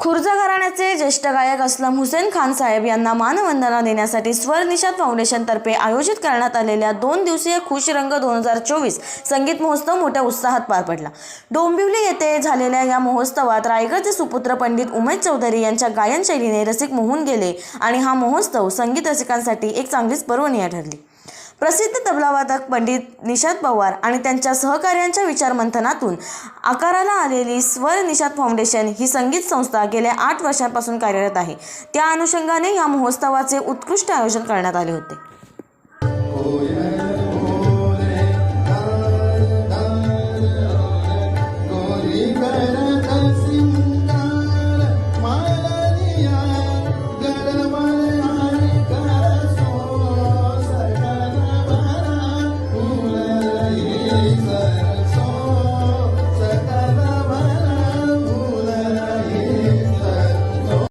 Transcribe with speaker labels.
Speaker 1: खुर्जा घराण्याचे ज्येष्ठ गायक असलम हुसेन खान साहेब यांना मानवंदना देण्यासाठी स्वरनिषाद फाउंडेशनतर्फे आयोजित करण्यात आलेल्या दोन दिवसीय खुश रंग दोन हजार चोवीस संगीत महोत्सव मोठ्या उत्साहात पार पडला. डोंबिवली येथे झालेल्या या महोत्सवात रायगडचे सुपुत्र पंडित उमेश चौधरी यांच्या गायनशैलीने रसिक मोहून गेले आणि हा महोत्सव संगीत रसिकांसाठी एक चांगलीच पर्वणीय ठरली. प्रसिद्ध तबलावादक पंडित निषाद पवार आणि त्यांच्या सहकार्यांच्या विचारमंथनातून आकाराला आलेली स्वर निषाद फाउंडेशन ही संगीत संस्था गेल्या आठ वर्षांपासून कार्यरत आहे त्या अनुषंगाने या महोत्सवाचे उत्कृष्ट आयोजन करण्यात आले होते Amen.